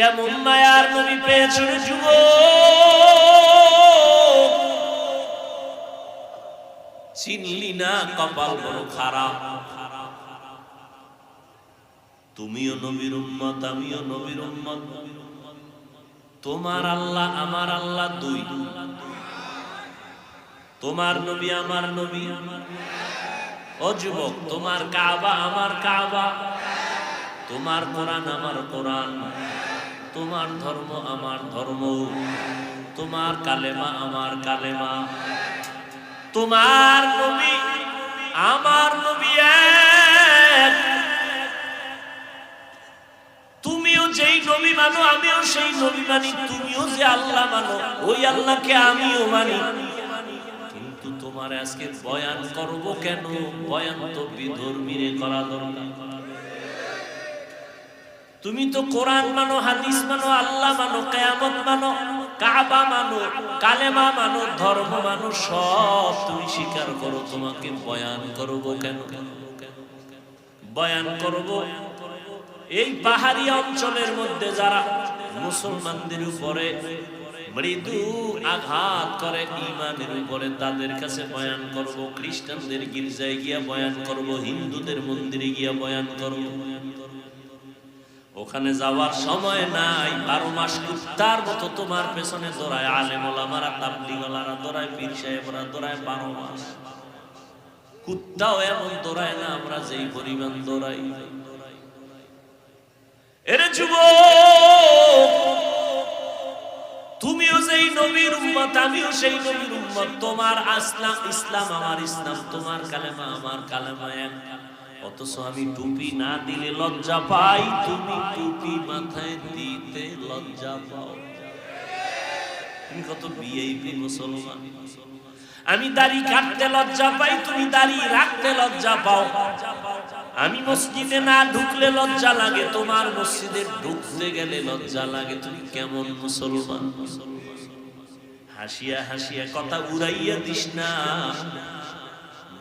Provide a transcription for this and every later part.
কেমন মায়ার নবী পেয়েছ রে যুব চিনলি না কপাল বড় খারাপ? তুমিও নবীর উম্মত, আমিও নবীর উম্মত। তোমার আল্লাহ, আমার আল্লাহ দুই। তোমার নবী, আমার নবী। ও যুবক, তোমার কাবা, আমার কাবা। তোমার কোরআন, আমার কোরআন। তোমার ধর্ম আমার ধর্ম। তোমার কালেমা আমার কালেমা। তোমার নবী আমার নবী এক। তুমিও যেই নবী মানো, আমিও সেই নবী মানি। তুমিও যে আল্লাহ মানো, ওই আল্লাহকে আমিও মানি। কিন্তু তোমার আজকে বয়ান করব কেন? বয়ান তো বিধর্মীরে করা দরকার। তুমি তো কোরআন মানো, হাদিস মানো, আল্লাহ মানো, কেয়ামত মানো, কাবা মানো, কালেমা মানো, ধর্ম মানো, সব তুমি স্বীকার করো, তোমাকে বয়ান করব কেন? বয়ান করব? এই পাহাড়ি অঞ্চলের মধ্যে যারা মুসলমানদের উপরে মৃদু আঘাত করে ইমানের উপরে, তাদের কাছে বয়ান করব, খ্রিস্টানদের গির্জায় গিয়া বয়ান করব, হিন্দুদের মন্দিরে গিয়া বয়ান করব। ওখানে যাওয়ার সময় নাই, বারো মাস কুত্তার মতো তোমার পেছনে দৌড়ায় আলেমলামারা তাবলিওয়ালারা দৌড়ায়, পীর সাহেবরা দৌড়ায় বারো মাস। কুত্তাও এমন দৌড়ায় না, আমরা যেই পরিমাণ দৌড়াই। তোমার আসলাম ইসলাম, আমার ইসলাম, তোমার কালেমা, আমার কালেমা এক। অথচ আমি টুপি না দিলে লজ্জা পাই, তুমি টুপি মাথায় দিতে লজ্জা পাও। তুমি কত বিএপি মুসলমান। আমি দাড়ি কাটতে লজ্জা পাই, তুমি দাড়ি রাখতে লজ্জা পাও। আমি মসজিদে না ঢুকলে লজ্জা লাগে, তোমার মসজিদে ঢুকতে গেলে লজ্জা লাগে। তুমি কেমন মুসলমান? হাসিয়া হাসিয়া কথা উড়াইয়া দিস না।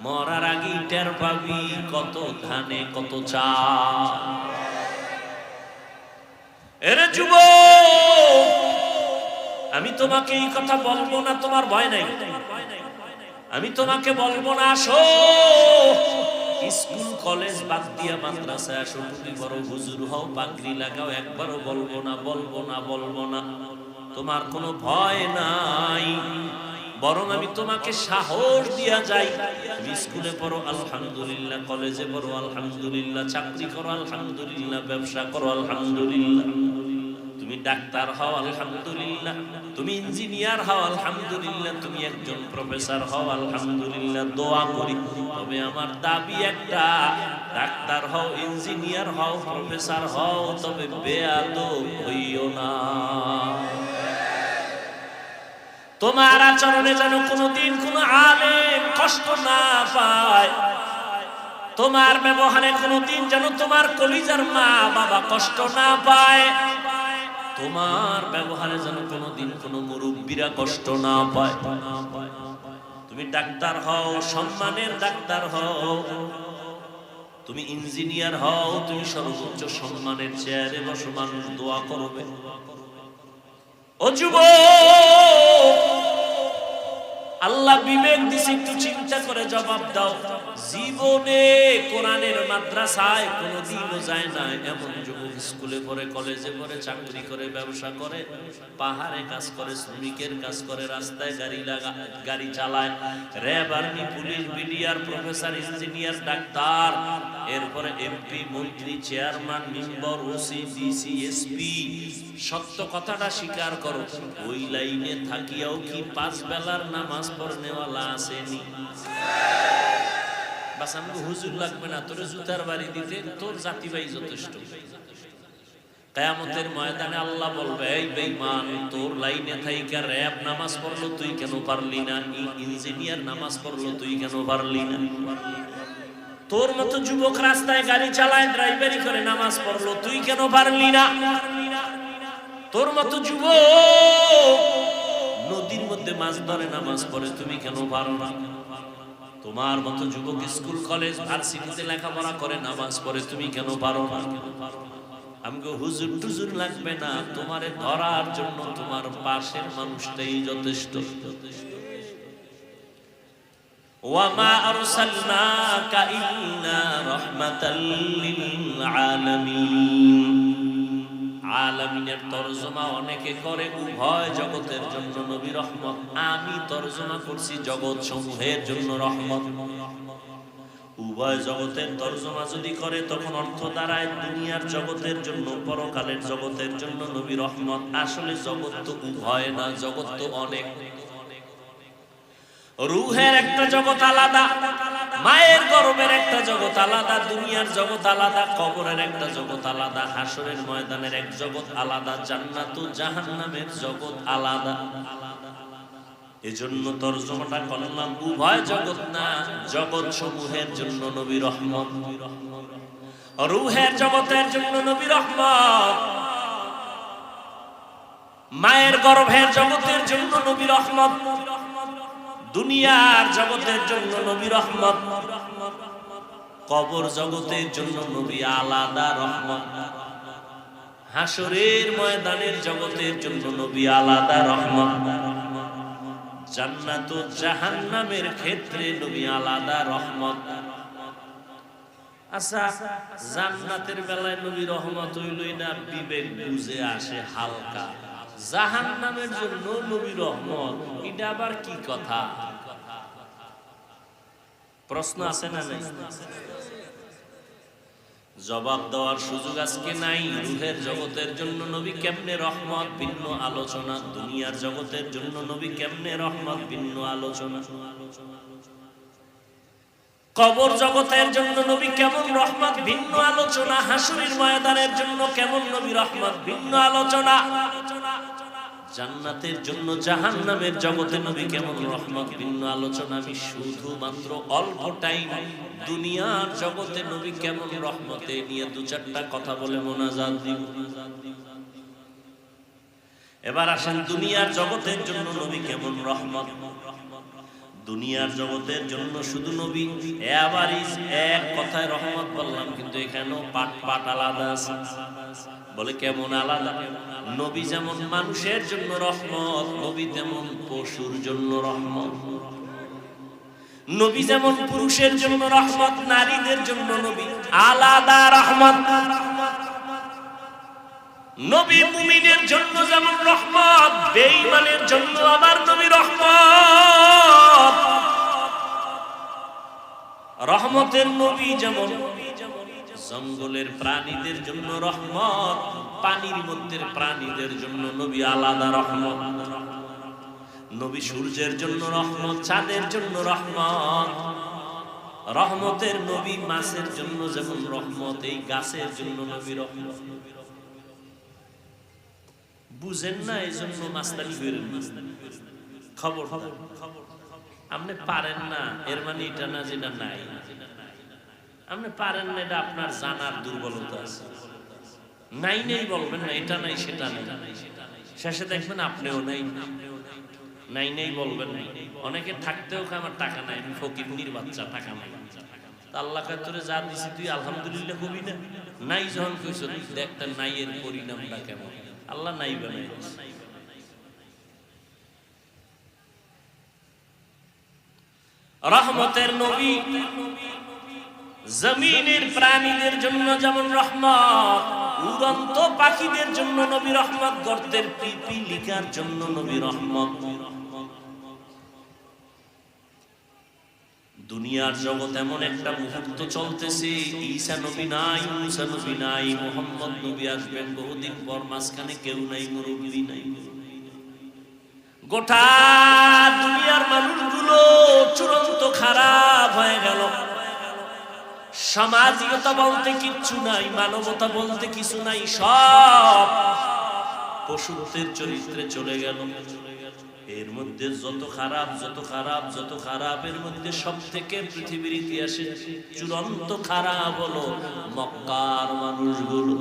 মরার আগে টের পাবি কত ধানে, কত চা যুব আমি তোমাকে এই কথা বলব না, তোমার ভয় নাই। আমি তোমাকে বলব না, আসো। স্কুল, কলেজ বাদ দিয়া মাদ্রাসায় আসো। তুমি বড় হুজুর হও, পাগড়ি লাগাও, একবারও বলব না বলব না বলব না। তোমার কোনো ভয় নাই। বরং আমি তোমাকে সাহস দিয়া যাই। তুমি স্কুলে পড়ো, আলহামদুলিল্লাহ। কলেজে পড়ো, আলহামদুলিল্লাহ। চাকরি করো, আলহামদুলিল্লাহ। ব্যবসা করো, আলহামদুলিল্লাহ। তুমি ডাক্তার হও, আলহামদুলিল্লাহ। তুমি ইঞ্জিনিয়ার হও, আলহামদুলিল্লাহ। তুমি একজন প্রফেসর হও, আলহামদুলিল্লাহ। দোয়া করি। তবে আমার দাবি একটা, ডাক্তার হও, ইঞ্জিনিয়ার হও, প্রফেসর হও, তবে বেয়াদব হইও না। তোমার আচরণে যেন কোনোদিন কোনো আলেম কষ্ট না পায়। তোমার ব্যবহারে কোনোদিন যেন তোমার কলিজার মা বাবা কষ্ট না পায়। তোমার ব্যবহারে যেন কোনোদিন কোনো মুরব্বীরা কষ্ট না পায়। তুমি ডাক্তার হও, সম্মানের ডাক্তার হও। তুমি ইঞ্জিনিয়ার হও, তুমি সর্বোচ্চ সম্মানের চেয়ারে বসো মানুষ দোয়া করবে। আল্লাহ বিবেক দিছে, একটু চিন্তা করে জবাব দাও। জীবনে কোরআনের মাদ্রাসায় কোনোদিনও যায় না। এমন যুবক স্কুলে পড়ে, কলেজে পড়ে, চাকরি করে, ব্যবসা করে, পাহাড়ে কাজ করে, শ্রমিকের কাজ করে, রাস্তায় গাড়ি লাগা, গাড়ি চালায়। RAB army, police, BDR, professor, engineer, doctor. এরপরে এমপি, মন্ত্রী, chairman, member, OC, DC, SP. সত্য কথাটা স্বীকার করো। ওই লাইনে থাকিয়াও কি পাঁচ বেলার নামাজ পড়নেওয়ালা আসেনি? বাস আমাকে হুজুর লাগবে না, তোর জুতার বাড়ি দিতে, তোর জাতি ভাই যথেষ্ট। কেয়ামতের ময়দানে আল্লাহ বলবে, এই বেঈমান, তোর লাইনে থাইকা র‍্যাব নামাজ পড়ল, তুই কেন পারলি না? ইঞ্জিনিয়ার নামাজ পড়ল, তুই কেন পারলি না? তোর মতো যুবক রাস্তায় গাড়ি চালায় ড্রাইভারি করে নামাজ পড়ল, তুই কেন পারলি না? তোর মতো যুবক নদীর মধ্যে মাছ ধরে, নামাজ পড়ে, তুমি কেন পারো না? তোমার মতো যুবক স্কুল, কলেজ, ভার্সিটিতে লেখাপড়া করে, নামাজ পড়ে, তুমি কেন পারো না? আমাকে হুজুর টুজুর লাগবে না, তোমারে ধরার জন্য তোমার পাশের মানুষটাই যথেষ্ট। ওয়ামা আরসালনাকা ইল্লা রাহমাতাল লিল আলামিন। আলামিনের তরজমা অনেকে করে উভয় জগতের জন্য নবী রহমত। আমি তরজমা করছি জগৎ সমূহের জন্য রহমত। উভয় জগতের তর্জমা যদি করে, তখন অর্থ দাঁড়ায় দুনিয়ার জগতের জন্য, পরকালের জগতের জন্য নবী রহমত। আসলে জগৎ তো উভয় না, জগৎ তো অনেক। রুহের একটা জগৎ আলাদা। মায়ের গর্বের একটা জগৎ আলাদা, দুনিয়ার জগৎ আলাদা, কবরের একটা জগৎ আলাদা, হাসরের ময়দানের এক জগৎ আলাদা জান্নাত জাহান্নামের জগৎ আলাদা। এজন্য তর্জমাটা করলাম, উভয় জগৎ না জগৎ সমূহের জন্য নবী রহমত। রুহের জগতের জন্য নবী রহমত। মায়ের গর্ভের জগতের জন্য নবী রহমত। দুনিয়ার জগতের জন্য নবী রহমত, কবর জগতের জন্য নবী আলাদা রহমত হাসরের ময়দানের জগতের জন্য নবী আলাদা রহমত জান্নাত জাহান্নামের ক্ষেত্রে নবী আলাদা রহমত। আচ্ছা জান্নাতের বেলায় নবী রহমত হইলই না বিবেক বুঝে আসে হালকা। জাহান্নামের জন্য নবী রহমত, এটা আবার কি কথা? প্রশ্ন আছে না নাই? জবাব দেওয়ার সুযোগ আজকে নাই। রুহের জগতের জন্য নবী কেমনে রহমত? ভিন্ন আলোচনা। দুনিয়ার জগতের জন্য নবী কেমনে রহমত? ভিন্ন আলোচনা। আলোচনা কবর জগতের জন্য নবী কেমন রহমত, ভিন্ন আলোচনা, হাসুরির ময়দানের জন্য কেমন নবী রহমত, ভিন্ন আলোচনা। জান্নাতের জন্য জাহান্নামের জগতে নবী কেমন রহমত, ভিন্ন আলোচনা। আমি শুধুমাত্র অল্প টাইম দুনিয়ার জগতে নবী কেমন রহমতে নিয়ে দু চারটা কথা বলে মোনাজাত দিব। এবার আসেন দুনিয়ার জগতের জন্য নবী কেমন রহমত। দুনিয়ার জগতের জন্য শুধু নবী এবার এক কথায় রহমত বললাম, কিন্তু এখানেও পাট পাট আলাদা আছে। বলে কেমন আলাদা? নবী যেমন মানুষের জন্য রহমত, নবী তেমন পশুর জন্য রহমত। নবী যেমন পুরুষের জন্য রহমত, নারীদের জন্য নবী আলাদা রহমত। নবী মুমিনের জন্য যেমন রহমত, বেঈমানের জন্য আবার নবী রহমত। রহমতের নবী যেমন, জঙ্গলের প্রাণীদের জন্য রহমত, পানির মধ্যে প্রাণীদের জন্য নবী আলাদা রহমত। নবী সূর্যের জন্য রহমত, চাঁদের জন্য রহমত। রহমতের নবী মাছের জন্য যেমন রহমত, এই গাছের জন্য নবী রহমত। বুঝেন না এই জন্য মাস্তানি করেন। খবর খবর আপনি পারেন না, এর মানে এটা না যেটা নাই। আপনি পারেন না, এটা আপনার জানার দুর্বলতা আছে। নাই নেই বলবেন না, এটা নাই, সেটা নাই। শেষে দেখবেন আপনিও নাই। নাই নেই বলবেন না। অনেকে থাকতেও আমার টাকা নাই? আমি ফকির বাচ্চা, টাকা নাই। আল্লাহ তোরে যা দিছি, তুই আলহামদুলিল্লাহ কবি না? নাই যখন কইছ দেখতে নাই এর পরিণামটা কেমন। আল্লাহ নাই রহমতের নবী জমিনের প্রাণীদের জন্য যেমন রহমত, উড়ন্ত পাখিদের জন্য নবী রহমত, গর্তের পিপিলিকার জন্য নবী রহমত। দুনিয়ার জগৎ এমন একটা মুহূর্ত চলতেছে, ঈসা নবী নাই, মুসা নবী নাই, মোহাম্মদ নবী আসবেন বহুদিন পর, মাঝখানে কেউ নাই, মুরব্বী নাই। গোটা দুনিয়ার মানুষগুলো চূড়ান্ত খারাপ হয়ে গেল। সামাজিকতা বলতে কিচ্ছু নাই, মানবতা বলতে কিছু নাই, সব পশুদের চরিত্রে চলে গেল। এর মধ্যে যত খারাপ যত খারাপ যত খারাপ, এর মধ্যে সব থেকে পৃথিবীর ইতিহাসে চূড়ান্ত খারাপ হলো মক্কার মানুষগুলো।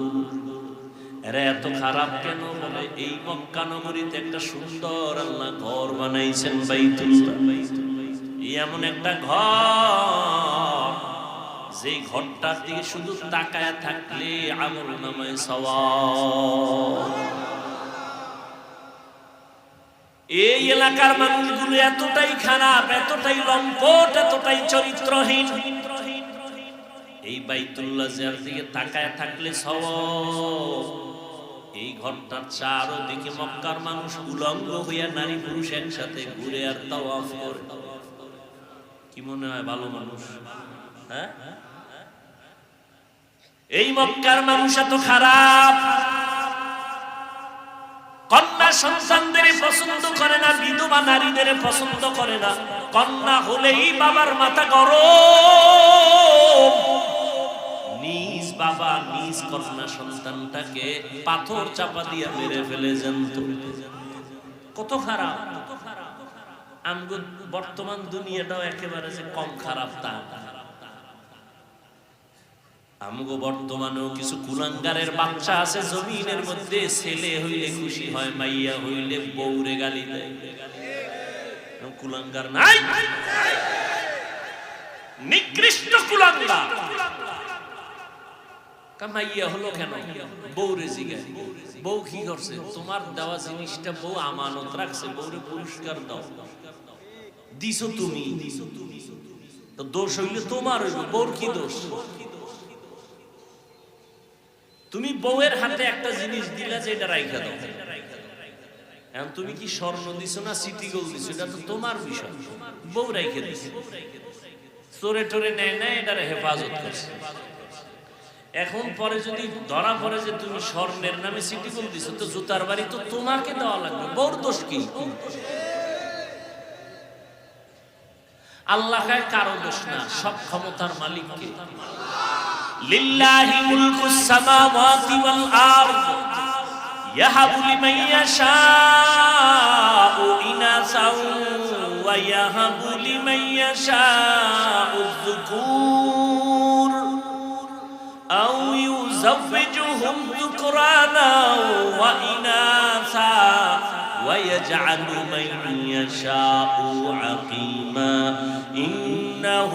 এত খারাপ কেন বলে? এই মক্কা নগরীতে একটা সুন্দর আল্লাহ ঘর বানাইছেন এমন একটা ঘর যে ঘরটার দিকে শুধু তাকায় থাকলে আমল নামায় সওয়াব। এই এলাকার মানুষগুলো এতটাই খারাপ, এতটাই লম্পট, এতটাই চরিত্রহীন। এই বাইতুল্লাহ জিয়ার দিকে তাকায় থাকলে সব এই ঘরটার চারদিকে মক্কার মানুষ উলঙ্গ হইয়া নারী পুরুষ একসাথে ঘুরে আর তাওয়াফ করে। কি মনে হয় ভালো মানুষ? হ্যাঁ? এই মক্কার মানুষ এত খারাপ। কন্যা সন্তানদের পছন্দ করে না, বিধবা নারীদের পছন্দ করে না। কন্যা হলেই বাবার মাথা গরম। বর্তমান দুনিয়াটাও একেবারে যে কম খারাপ তা। আমগো বর্তমানেও কিছু কুলাঙ্গারের বাচ্চা আছে, জমিনের মধ্যে ছেলে হইলে খুশি হয়, মাইয়া হইলে বউরে গালি দেয়। কুলাঙ্গার নাই? নিকৃষ্ট কুলাঙ্গার। কামাইয়া হলো কেন? বউরে বউ কি করছে? তোমার দেওয়া জিনিসটা বউ আমানত রাখছে, বউরে পুরস্কার দাও। দিছো তুমি। তো দোষ হইলে তোমার হইল বউর কি দোষ? তুমি বউয়ের হাতে একটা জিনিস দিলা যে এটা রাইখা দাও। এখন তুমি কি স্বর্ণ দিছো না সিটি গোল্ড দিছো? এটা তো তোমার বিষয়। বউ রাইখে দিছে। চোরে টোরে নেয় না, এটার হেফাজত করছে। এখন পরে যদি, ধরা পড়ে যে তুমি স্বর্ণের নামে সিটি গোল্ড দিছো, তো জুতার বাড়ি তো তোমাকে দেওয়া লাগবে। বউর দোষ কি? আল্লাহ কারও দোষ না, সব ক্ষমতার মালিককে। লিল্লাহি لله ملك السماوات والأرض. يهب لمن يشاء إناثا ويهب لمن يشاء الذكور. أو يزوجهم ذكرانا وإناثا ويجعل من يشاء عقيما. إنه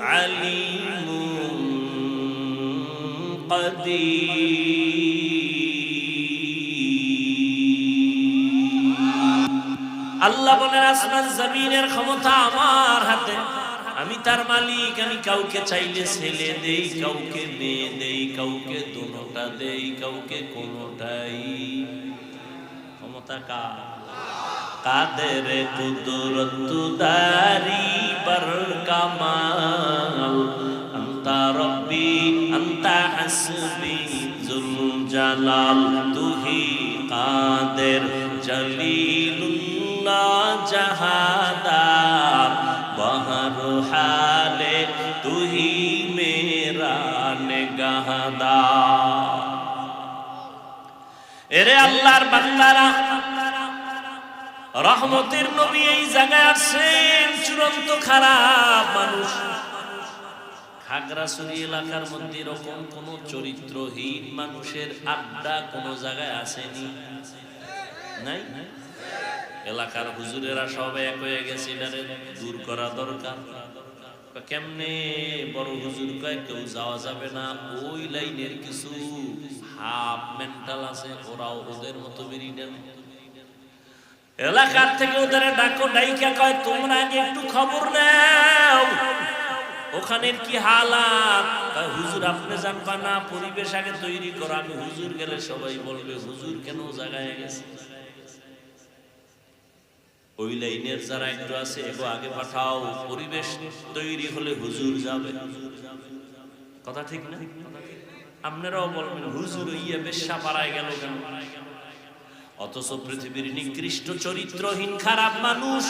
عليم আল্লাহ বলেন, আসমান জমিনের ক্ষমতা আমার হাতে। আমি তার মালিক, আমি কাউকে চাইলে ছেলে দেই, কাউকে মেয়ে দেই, কাউকে দুটা দেই, কাউকে কোনোটাই। ক্ষমতা কাদের কুদরত দারি বর কামাল? আন্তা হাসবি জুল জালাল, তুহি কাদের জলিলুল্লাহ জাহাদার বহর হালে তুহি মেরা নেগাহদার। এরে আল্লাহর বান্দারা, রহমতের নবী এই জায়গায় আসছেন চূড়ান্ত খারাপ মানুষ। খাগড়াছড়ি এলাকার মধ্যে এরকম কোন চরিত্রহীন মানুষের আড্ডা কোন জায়গায় আসেনি? নাই? এলাকার হুজুরেরা সব এক হয়ে গেছে, এটারে দূর করা দরকার। কেমনে বড় হুজুর কয়, কেউ যাওয়া যাবে না? ওই লাইনের কিছু হাফ মেন্টাল আছে, ওরাও ওদের মতো বেরিয়ে নেন এলাকার থেকে ওদের ডাকো, ডাইকা কয়, তোমরা আগে একটু খবর নাও। ওখানের কি হালাত? হুজুর, আপনি জানবা না, পরিবেশ আগে তৈরি করো। আমি হুজুর গেলে সবাই বলবে, হুজুর কেন জায়গায় গেছে? ওই লাইনের যারা একটু আছে, এগো, আগে পাঠাও। পরিবেশ তৈরি হলে হুজুর যাবে। কথা ঠিক না? আপনারাও বলবেন, হুজুর ইয়ে বেশ্যা পাড়ায় গেল কেন? অথচ পৃথিবীর নিকৃষ্ট চরিত্রহীন, খারাপ মানুষ।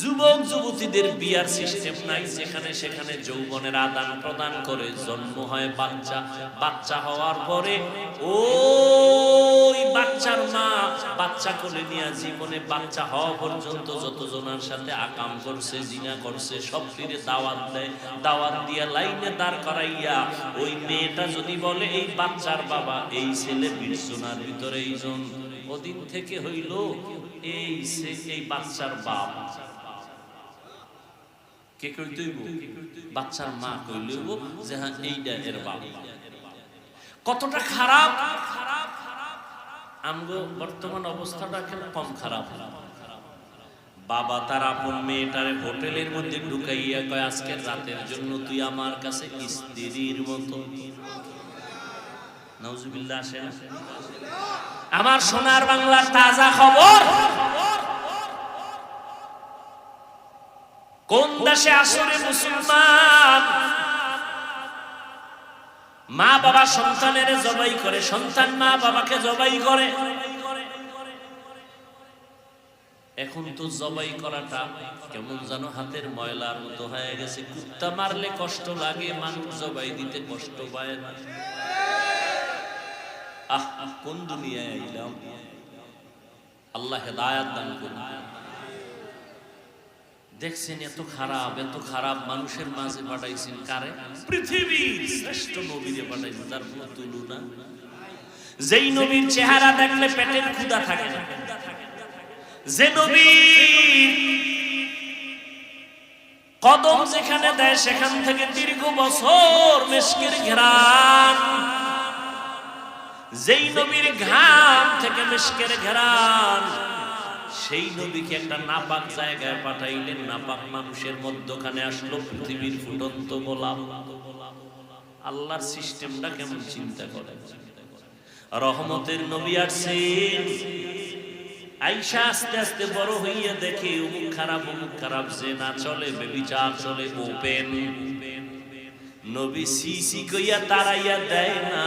যুবক যুবতীদের বিয়ার সিস্টেম নাই, যেখানে সেখানে যৌবনের আদান প্রদান করে জন্ম হয় বাচ্চা। বাচ্চা হওয়ার পরে ওই বাচ্চার মা বাচ্চা কোলে নিয়ে জীবনে বাচ্চা হওয়া পর্যন্ত যত সাথে আকাম করছে, জিনা করছে, সব ফিরে দাওয়াত দেয়। দাওয়াত লাইনে দাঁড় করাইয়া ওই মেয়েটা যদি বলে, এই বাচ্চার বাবা, এই ছেলে বিরসোনার ভিতরে এইজন ওদিন থেকে হইল, এই এই বাচ্চার বাপ। কে কইতেইব বাচ্চার মা কইলেইব যে হ্যাঁ এইটা এর বাপ। কতটা খারাপ। আমগো বর্তমান অবস্থাটা কেন কম খারাপ? বাবা তার আপন মেয়েটারে হোটেলের মধ্যে ঢুকাইয়া কয়, আজকের রাতের জন্য তুই আমার কাছে স্ত্রীর মতো। নাউজুবিল্লাহ আসে? আমার সোনার বাংলার তাজা খবর। কোন দেশে আসরে মুসলমান? মা বাবা সন্তানের জবাই করে, সন্তান মা বাবাকে জবাই করে। এখন তো জবাই করাটা কেমন যেন হাতের ময়লার মতো হয়ে গেছে। কুত্তা মারলে কষ্ট লাগে, মানুষ জবাই দিতে কষ্ট পায় না। আহ, কোন দুনিয়ায় আইলাম? আল্লাহ হেদায়াত দান করুন। দেখছেন এত খারাপ এত খারাপ মানুষের মাঝে পাঠাইছেন কারে? পৃথিবীর শ্রেষ্ঠ নবীরে পাঠাইছেন, তার কোনো তুলনা যেই নবীর চেহারা দেখলে পেটের ক্ষুধা থাকে না। যে নবী কদম যেখানে দেয়, সেখান থেকে দীর্ঘ বছর মেশকের ঘেরান। যেই নবীর ঘাম থেকে মেশকের ঘেরান। সেই নবীকে একটা নাপাক জায়গায় পাঠাইলেন, নাপাক মানুষের মধ্যখানে আসলো পৃথিবীর ফুটন্ত গোলাপ আল্লাহর সিস্টেমটা কেমন চিন্তা করে? রহমতের নবী আসছেন। আইসা আস্তে আস্তে বড় হইয়া দেখে অমুক খারাপ অমুক খারাপ, যে না চলে, বেবিচার চলে ওপেন নবী সিসি কইয়া তারাইয়া দেয় না।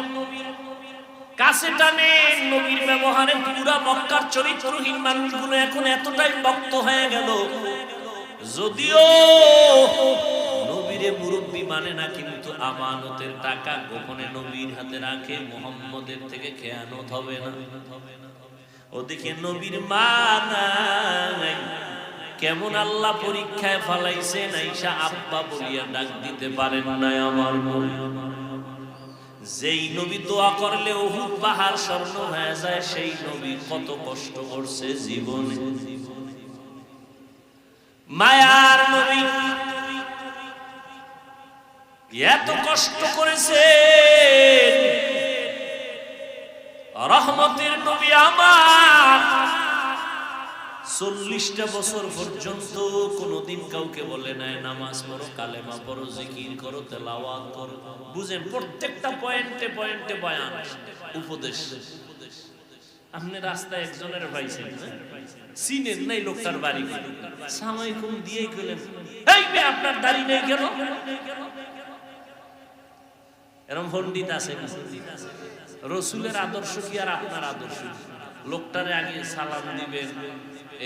কাছে টানে, নবীর ব্যবহারে পুরা মক্কার চরিত্রহীন মানুষগুলো এখন এতটাই হয়ে গেল। যদিও মানে না, কিন্তু আমানতের টাকা গোপনে নবীর হাতে রাখে, মোহাম্মদের থেকে হবে না। ওদিকে নবীর কেমন আল্লাহ পরীক্ষায় ফালাইছে নাইসা আব্বা বলিয়া ডাক দিতে পারেন না আমার মন যেই নবী দোয়া করলে ওহুদ পাহাড় স্বর্ণ হয়ে যায়, সেই নবী কত কষ্ট করছে জীবনে। মায়ার নবী এত কষ্ট করেছে রহমতের নবী আমার চল্লিশটা বছর পর্যন্ত কোনোদিন কাউকে বলে নাই, নামাজ পড়ো, কালেমা পড়ো, জিকির করো, তেলাওয়াত করো। বুঝেন, প্রত্যেকটা পয়েন্টে পয়েন্টে বয়ান। উপদেশ। আপনি রাস্তায় একজনের পাইছেন না? চিনেন নাই লোকটার বাড়ি সামাইকুম দিয়েই গেলেন এই মেয়ে, আপনার দাড়ি নেই কেন? এরম পণ্ডিত আছে রসুলের আদর্শ কি আর আপনার আদর্শ? লোকটারে আগে সালাম দিবেন।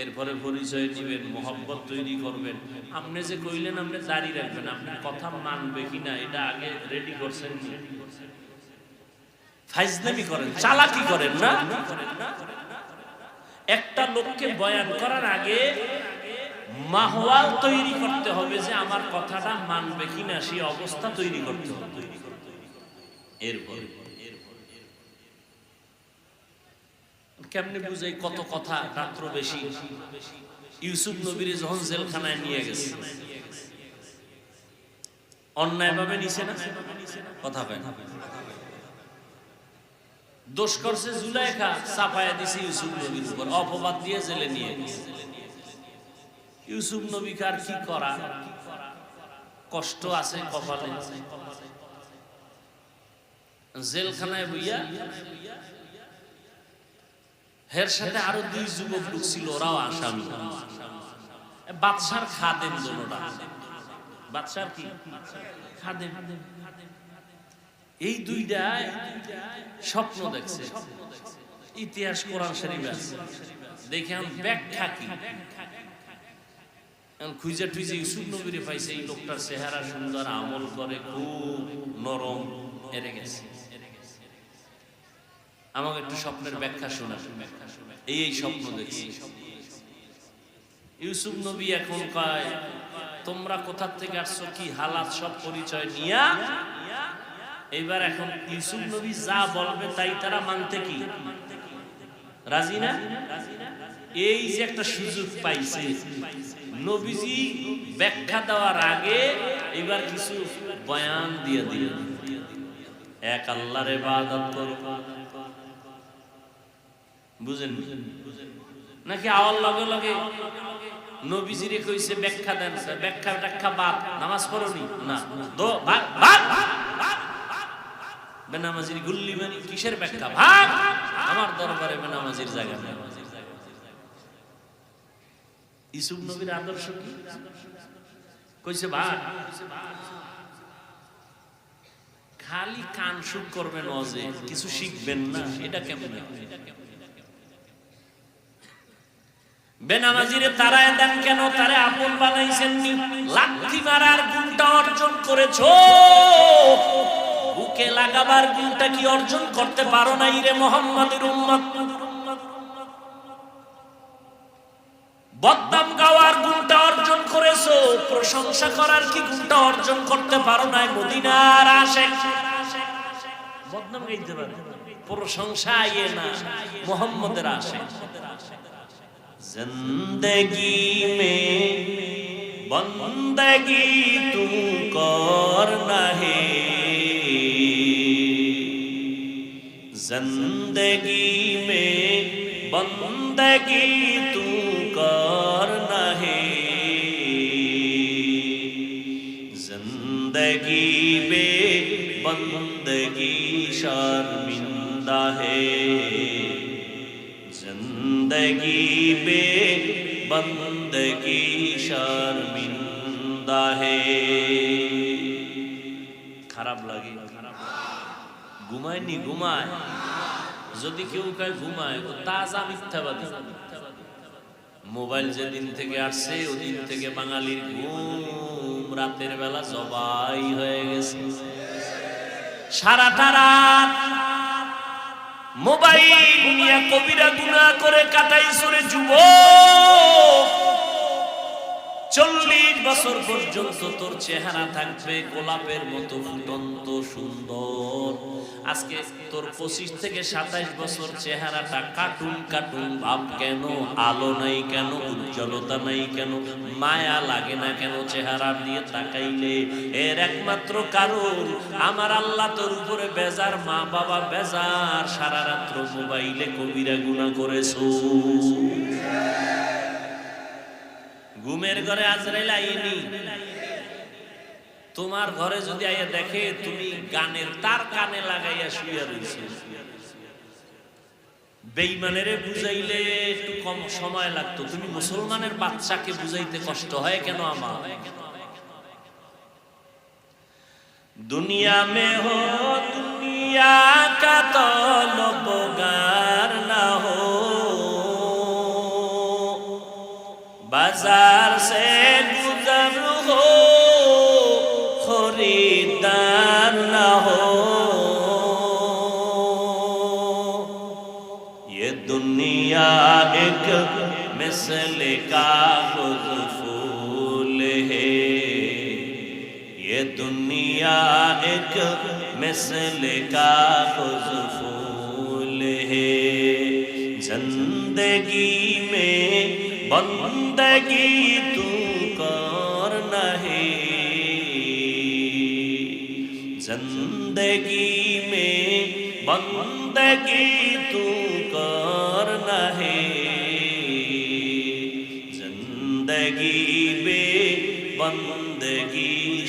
এরপরে পরিচয় দিবেন, মোহব্বত তৈরি করবেন। আপনি যে কইলেন, আপনি দাঁড়িয়ে রাখবেন, আপনি কথা মানবে কিনা, এটা আগে রেডি করছেন? ফাইজলামি করেন, চালাকি করেন না? একটা লোককে বয়ান করার আগে মাহওয়াল তৈরি করতে হবে যে আমার কথাটা মানবে কিনা, সেই অবস্থা তৈরি করতে হবে। এরপরে কেমনে বুঝাই কত কথা রাত্র বেশি? ইউসুফ নবীর যখন জেলখানায় নিয়ে গেছে। অন্যায় ভাবে নিছে না? কথা কয় না। দোষ করছে জুলাইখা, চাপায়া দিছে ইউসুফ নবীর উপর, অপবাদ দিয়ে জেলে নিয়ে ইউসুফ নবীকে আর কি করা? কষ্ট আছে কপালে। জেলখানায় বইয়া হের সাথে আরও দুই যুবক ঢুকছিল ওরাও আসামি। বাদশার খাদেম দোনোটা বাদশার কি? খাদেম। এই দুইটা স্বপ্ন দেখছে। ইতিহাস কোরআন শরীফ আছে। দেখে ব্যাখ্যা কি? খুঁজে টুইজে ইউসুফ নবীরে পাইছে, এই লোকটার চেহারা সুন্দর, আমল করে, খুব নরম, এরে গেছে। আমাকে একটু স্বপ্নের ব্যাখ্যা শোনা এই এই স্বপ্ন দেখছি। ইউসুফ নবী এখন কয়, তোমরা কোথা থেকে আসছো? কি হালাত? সব পরিচয় নিয়া? এবার এখন ইউসুফ নবী যা বলবে তাই তারা মানতে কি? রাজি না? এই যে একটা সুযোগ পাইছে। নবীজি ব্যাখ্যা দেওয়ার আগে এবার কিছু বয়ান দিয়ে দিল এক আল্লাহর ইবাদত করো। বুঝেন নাকি আওয়ার লগে লগে নবীজিরে কইছে, ব্যাখ্যা দেন ব্যাখ্যা ব্যাখ্যা বাদ, নামাজ পড়নি? না। দো ভাগ বেনামাজির গুল্লি মানে কিসের ব্যাখ্যা? ভাগ। আমার দরবারে বেনামাজির জায়গা নেই। ইসুফ নবীর আদর্শ কি? কইছে ভাগ খালি কান সুখ করবেন অজে, কিছু শিখবেন না, এটা কেমন বেনামাজিরে তারায় দেন কেন? তারে আপন বানাইছেন নি মারার গুণটা অর্জন করেছ। বুকে লাগাবার গুণটা কি অর্জন করতে পারো নাই রে মোহাম্মদের উম্মত? বদনাম গাওয়ার গুণটা অর্জন করেছ। প্রশংসা করার কি গুণটা অর্জন করতে পারো নাই মদিনার আশেক? বদনাম গাইতে পারে? প্রশংসা ইয়ে না, মোহাম্মদের আশেক। ज़िंदगी में बंदगी तू करना है ज़िंदगी में बंदगी तू करना है ज़िंदगी में बंदगी शर्मिंदा है। بندگی বে بندگی শর্মিন্দা হে খারাপ লাগে ঘুমায়নি ঘুমায় যদি কেউ কায় ঘুমায় তাজা মিথ্যাবাদী মোবাইল যেদিন থেকে আসছে, ওদিন থেকে বাঙালির ঘুম রাতের বেলা জবাই হয়ে গেছে। সারাটা রাত মোবাইল নিয়ে কবিরা গুণা করে কাটাই সরে যুব চল্লিশ বছর পর্যন্ত তোর চেহারা থাকবে গোলাপের মতো ফুটন্ত সুন্দর। আজকে তোর পঁচিশ থেকে সাতাইশ বছর চেহারাটা কাটুন কাটুন, ভাব কেন? আলো নাই কেন? উজ্জ্বলতা নাই কেন? মায়া লাগে না কেন চেহারা দিয়ে তাকাইলে? এর একমাত্র কারণ, আমার আল্লাহ তোর উপরে বেজার, মা বাবা বেজার সারা রাত্র মোবাইলে কবিরা গুণা করেছ। ঘুমের ঘরে আজরাইল আইনি তোমার ঘরে যদি আইয়া দেখে, তুমি গানের তার কানে লাগাইয়া শুয়ে রয়েছে বেইমানের বুঝাইলে একটু কম সময় লাগতো। তুমি মুসলমানের বাচ্চাকে বুঝাইতে কষ্ট হয় কেন আমার? দুনিয়া মে হো দুনিয়া কা তলবগার না मिसल का फूल है। ये दुनिया एक मिसल का फूल है। ज़िंदगी में बंदगी तू करना है ज़िंदगी में बंदगी